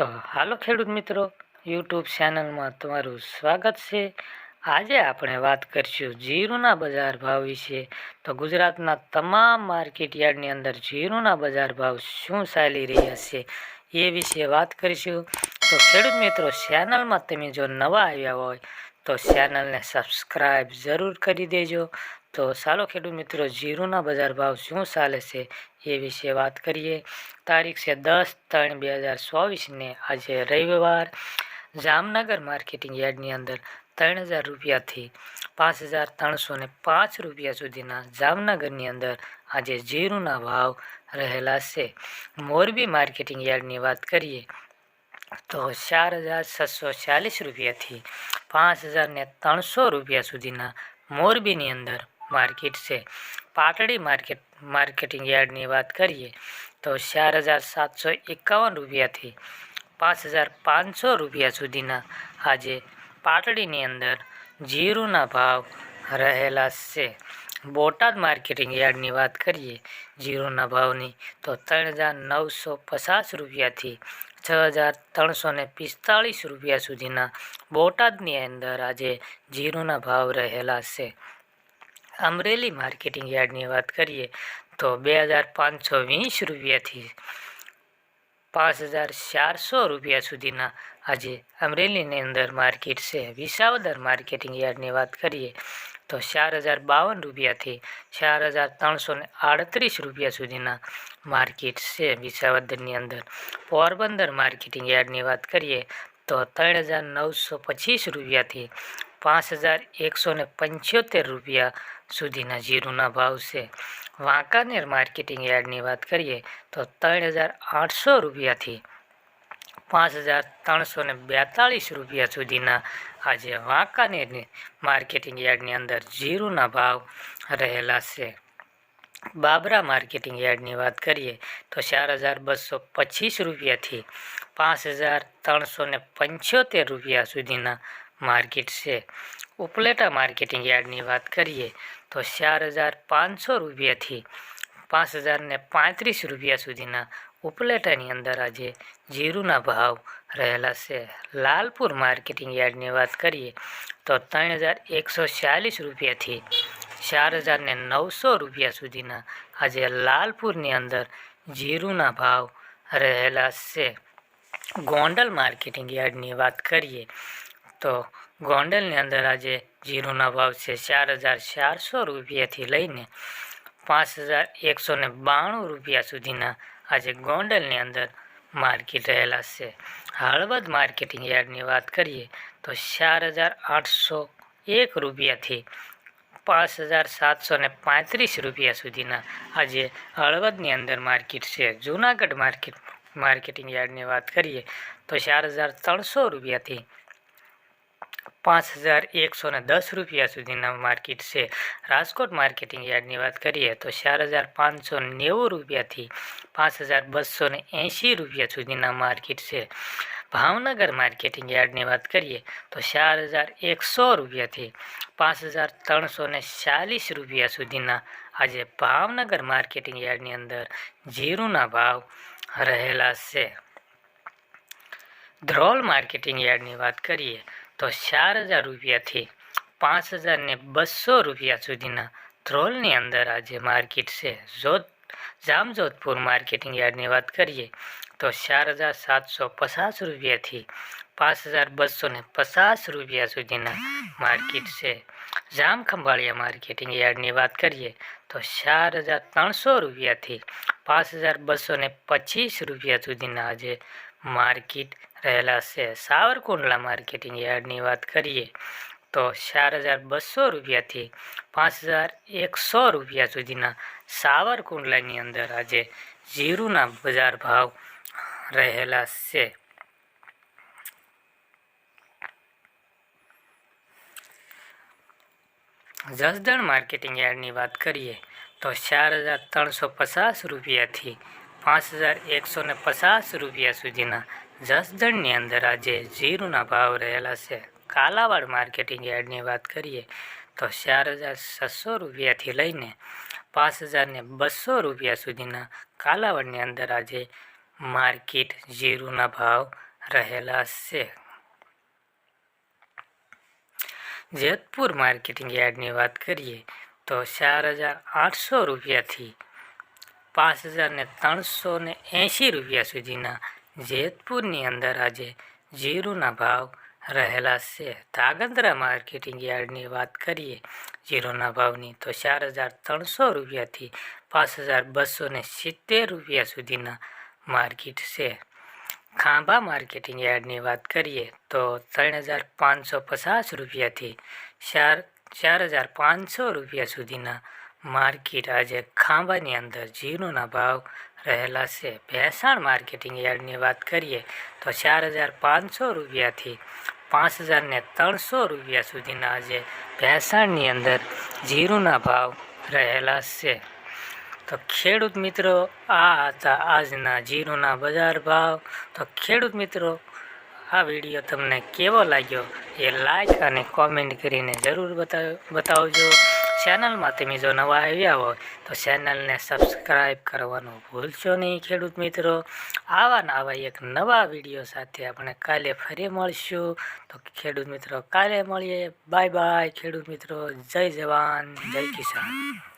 તો હાલો ખેડૂત મિત્રો યુટ્યુબ ચેનલમાં તમારું સ્વાગત છે. આજે આપણે વાત કરીશું જીરુના બજાર ભાવ વિશે. તો ગુજરાતના તમામ માર્કેટ યાર્ડની અંદર જીરુના બજાર ભાવ શું ચાલી રહ્યા છે એ વિશે વાત કરીશું. તો ખેડૂત મિત્રો ચેનલમાં તમે જો નવા આવ્યા હોય તો ચેનલને સબસ્ક્રાઈબ જરૂર કરી દેજો. તો ચાલો ખેડૂત મિત્રો, જીરુના બજાર ભાવ શું ચાલે છે એ વિશે વાત કરીએ. તારીખ છે દસ ત્રણ બે હજાર ચોવીસને આજે રવિવાર. જામનગર માર્કેટિંગ યાર્ડની અંદર ત્રણ હજાર રૂપિયાથી પાંચ હજાર ત્રણસો ને પાંચ રૂપિયા સુધીના જામનગરની અંદર આજે જીરુના ભાવ રહેલા છે. મોરબી માર્કેટિંગ યાર્ડની વાત કરીએ તો ચાર હજાર છસો ચાલીસ રૂપિયાથી પાંચ હજાર ત્રણસો રૂપિયા સુધીના મોરબીની અંદર માર્કેટ છે. પાટડી માર્કેટ, માર્કેટિંગ યાર્ડની વાત કરીએ તો ચાર હજાર સાતસો એકાવન રૂપિયાથી પાંચ હજાર પાંચસો રૂપિયા સુધીના આજે પાટડીની અંદર જીરુના ભાવ રહેલા છે. બોટાદ માર્કેટિંગ યાર્ડની વાત કરીએ, જીરુના ભાવની તો ત્રણ હજાર નવસો પચાસ રૂપિયાથી છ હજાર ત્રણસો ને પિસ્તાળીસ રૂપિયા સુધીના બોટાદની અંદર આજે જીરુના ભાવ રહેલા છે. અમરેલી માર્કેટિંગ યાર્ડની વાત કરીએ, તો બે હજાર પાંચસો વીસ રૂપિયાથી પાંચ હજાર ચારસો રૂપિયા સુધીના આજે અમરેલીની અંદર માર્કેટ છે. વિસાવદર માર્કેટિંગ યાર્ડની વાત કરીએ, તો ચાર હજાર બાવન રૂપિયાથી ચાર હજાર ત્રણસો ને આડત્રીસ રૂપિયા સુધીના માર્કેટ છે વિસાવદરની અંદર. પોરબંદર માર્કેટિંગ યાર્ડની વાત કરીએ, તો ત્રણ હજાર નવસો પચીસ રૂપિયાથી પાંચ હજાર એકસો પંચોતેર રૂપિયા સુધીના જીરુના ભાવ છે. વાંકાનેર માર્કેટિંગ યાર્ડની વાત કરીએ તો ત્રણ હજાર આઠસો રૂપિયાથી પાંચ હજાર ત્રણસો ને બેતાળીસ રૂપિયા સુધીના આજે વાંકાનેરની માર્કેટિંગ યાર્ડની અંદર જીરુના ભાવ રહેલા છે. બાબરા માર્કેટિંગ યાર્ડની વાત કરીએ તો ચાર હજાર બસો પચીસ રૂપિયાથી પાંચ હજાર ત્રણસો પંચોતેર રૂપિયા સુધીના માર્કેટ છે. ઉપલેટા માર્કેટિંગ યાર્ડની વાત કરીએ તો ચાર હજાર પાંચસો રૂપિયાથી પાંચ હજારને પાંત્રીસ રૂપિયા સુધીના ઉપલેટાની અંદર આજે જીરુના ભાવ રહેલા છે. લાલપુર માર્કેટિંગ યાર્ડની વાત કરીએ તો ત્રણ હજાર એકસો ચાલીસ રૂપિયાથી ચાર હજારને નવસો રૂપિયા સુધીના આજે લાલપુરની અંદર જીરુના ભાવ રહેલા છે. ગોંડલ માર્કેટિંગ યાર્ડની વાત કરીએ તો ગોંડલની અંદર આજે જીરુના ભાવ છે ચાર હજાર ચારસો રૂપિયાથી લઈને પાંચ હજાર એકસો ને બાણું રૂપિયા સુધીના આજે ગોંડલની અંદર માર્કેટ રહેલા છે. હળવદ માર્કેટિંગ યાર્ડની વાત કરીએ તો ચાર હજાર આઠસો એક રૂપિયાથી પાંચ હજાર સાતસો ને પાંત્રીસ રૂપિયા સુધીના આજે હળવદની અંદર માર્કેટ છે. જૂનાગઢ માર્કેટ, માર્કેટિંગ યાર્ડની વાત કરીએ તો ચાર હજાર ત્રણસો રૂપિયાથી પાંચ હજાર એકસો દસ રૂપિયા સુધીના માર્કેટ છે. રાજકોટ માર્કેટિંગ યાર્ડની વાત કરીએ તો ચાર હજાર પાંચસો નેવું રૂપિયાથી પાંચ હજાર બસો ને એંશી રૂપિયા સુધીના માર્કેટ છે. ભાવનગર માર્કેટિંગ યાર્ડની વાત કરીએ તો ચાર હજાર એકસો રૂપિયાથી પાંચ હજાર ત્રણસો ને ચાલીસ રૂપિયા સુધીના આજે ભાવનગર માર્કેટિંગ યાર્ડની અંદર જીરુના ભાવ રહેલા છે. ધ્રોલ માર્કેટિંગ યાર્ડની વાત કરીએ તો ચાર હજાર રૂપિયાથી પાંચ હજાર ને બસો રૂપિયા સુધીના ધ્રોલની અંદર આજે માર્કેટ છે. જોધ, જામજોધપુર માર્કેટિંગ યાર્ડની વાત કરીએ, તો ચાર હજાર સાતસો પચાસ રૂપિયાથી પાંચ હજાર બસો ને પચાસ રૂપિયા સુધીના માર્કેટ છે. જામખંભાળિયા માર્કેટિંગ યાર્ડની વાત કરીએ, તો ચાર હજાર ત્રણસો રૂપિયાથી પાંચ હજાર બસો પચીસ રૂપિયા સુધીના આજે માર્કેટ રહેલા છે સાવરકુંડલા માર્કેટિંગ યાર્ડની વાત કરીએ તો ચાર હજાર બસો રૂપિયાથી પાંચ હજાર એકસો રૂપિયા સુધીના સાવરકુંડલાની અંદર આજે જીરુના બજાર ભાવ રહેલા છે જસદણ માર્કેટિંગ યાર્ડની વાત કરીએ તો ચાર હજાર ત્રણસો પચાસ રૂપિયાથી પાંચ હજાર એકસો પચાસ રૂપિયા સુધીના જસદણની અંદર આજે જીરુના ભાવ રહેલા છે. કાલાવાડ માર્કેટિંગ યાર્ડની વાત કરીએ તો ચાર હજાર છસો રૂપિયાથી લઈને પાંચ હજારને બસો રૂપિયા સુધીના કાલાવાડની અંદર આજે માર્કેટ જીરુના ભાવ રહેલા છે. જેતપુર માર્કેટિંગ યાર્ડની વાત કરીએ તો ચાર હજાર આઠસો રૂપિયાથી પાંચ હજાર ને ત્રણસો ને એંશી રૂપિયા સુધીના જેતપુરની અંદર આજે જીરુના ભાવ રહેલા છે. ધાગંદ્રા માર્કેટિંગ યાર્ડની વાત કરીએ, જીરોના ભાવની તો ચાર હજાર ત્રણસો રૂપિયાથી પાંચ હજાર બસો ને સિત્તેર રૂપિયા સુધીના માર્કેટ છે. ખાંભા માર્કેટિંગ યાર્ડની વાત કરીએ, તો ત્રણ હજાર પાંચસો પચાસ રૂપિયાથી ચાર ચાર હજાર પાંચસો રૂપિયા સુધીના માર્કેટ આજે ખાંભાની અંદર જીરુના ભાવ રહેલા છે. ભેસાણ માર્કેટિંગ યાર્ડની વાત કરીએ તો ચાર હજાર પાંચસો રૂપિયાથી પાંચ હજારને ત્રણસો રૂપિયા સુધીના આજે ભેસાણની અંદર જીરુના ભાવ રહેલા છે. તો ખેડૂત મિત્રો, આ હતા આજના જીરુના બજાર ભાવ. તો ખેડૂત મિત્રો, આ વીડિયો તમને કેવો લાગ્યો એ લાઈક અને કોમેન્ટ કરીને જરૂર બતાવ, બતાવજો. ચેનલમાં તમે જો નવા આવ્યા હોય તો ચેનલને સબસ્ક્રાઈબ કરવાનું ભૂલશો નહીં, ખેડૂત મિત્રો. આવા આવા એક નવા વીડિયો સાથે આપણે કાલે ફરી મળશું. તો ખેડૂત મિત્રો, કાલે મળીએ. બાય બાય ખેડૂત મિત્રો. જય જવાન, જય કિસાન.